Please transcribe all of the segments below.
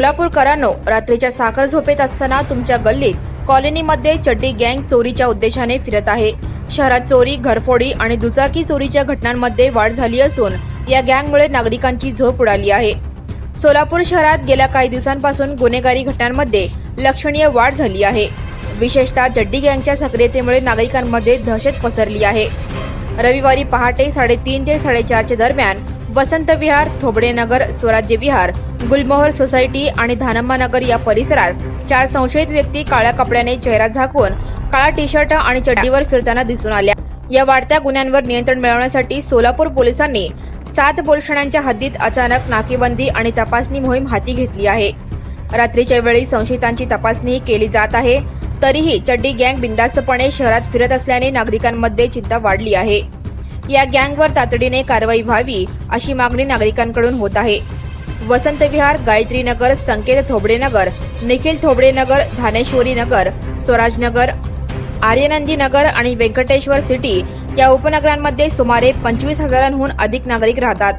सोलापूरकरांनो रात्रीच्या साखर झोपेत असताना तुमच्या गल्लीत कॉलनीमध्ये चड्डी गँग चोरीच्या उद्देशाने फिरत आहे. शहरात चोरी घरफोडी आणि दुचाकी चोरीच्या घटनांमध्ये वाढ झाली असून या गँगमुळे नागरिकांची झोप उडाली आहे. सोलापूर शहरात गेल्या काही दिवसांपासून गुन्हेगारी घटनांमध्ये लक्षणीय वाढ झाली आहे. विशेषतः चड्डी गँगच्या सक्रियतेमुळे नागरिकांमध्ये दहशत पसरली आहे. रविवारी पहाटे साडेतीन ते साडेचारच्या दरम्यान वसंत विहार थोबडेनगर स्वराज्य विहार गुलमोहर सोसायटी आणि धानम्मानगर या परिसरात चार संशयित व्यक्ती काळ्या कपड्याने चेहरा झाकून काळा टी शर्ट आणि चड्डीवर फिरताना दिसून आल्या. या वाढत्या गुन्ह्यांवर नियंत्रण मिळवण्यासाठी सोलापूर पोलिसांनी सात पोलीस हद्दीत अचानक नाकेबंदी आणि तपासणी मोहीम हाती घेतली आहे. रात्रीच्या वेळी संशयितांची तपासणी केली जात आहे. तरीही चड्डी गँग बिंदास्तपणे शहरात फिरत असल्याने नागरिकांमध्ये चिंता वाढली आहे. या गँगवर तातडीने कारवाई व्हावी अशी मागणी नागरिकांकडून होत आहे. वसंत विहार गायत्री नगर संकेत थोबडे नगर निखिल थोबडे नगर धानेश्वरी नगर स्वराज नगर आर्यनंदी नगर आणि व्यंकटेश्वर सिटी या उपनगरांमध्ये सुमारे पंचवीस हजारांहून अधिक नागरिक राहतात.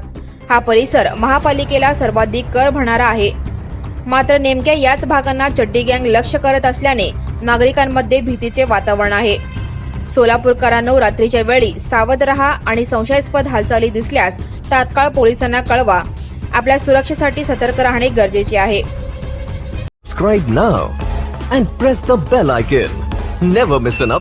हा परिसर महापालिकेला सर्वाधिक कर भरणारा आहे. मात्र नेमक्या याच भागांना चड्डी गँग लक्ष करत असल्याने नागरिकांमध्ये भीतीचे वातावरण आहे. सोलापूरकरांनो रात्रीच्या वेळी सावध रहा आणि संशयास्पद हालचाली दिसल्यास तात्काळ पोलिसांना कळवा. आपल्या सुरक्षेसाठी सतर्क राहणे गरजेचे आहे Subscribe now and press the bell icon. Never miss an update.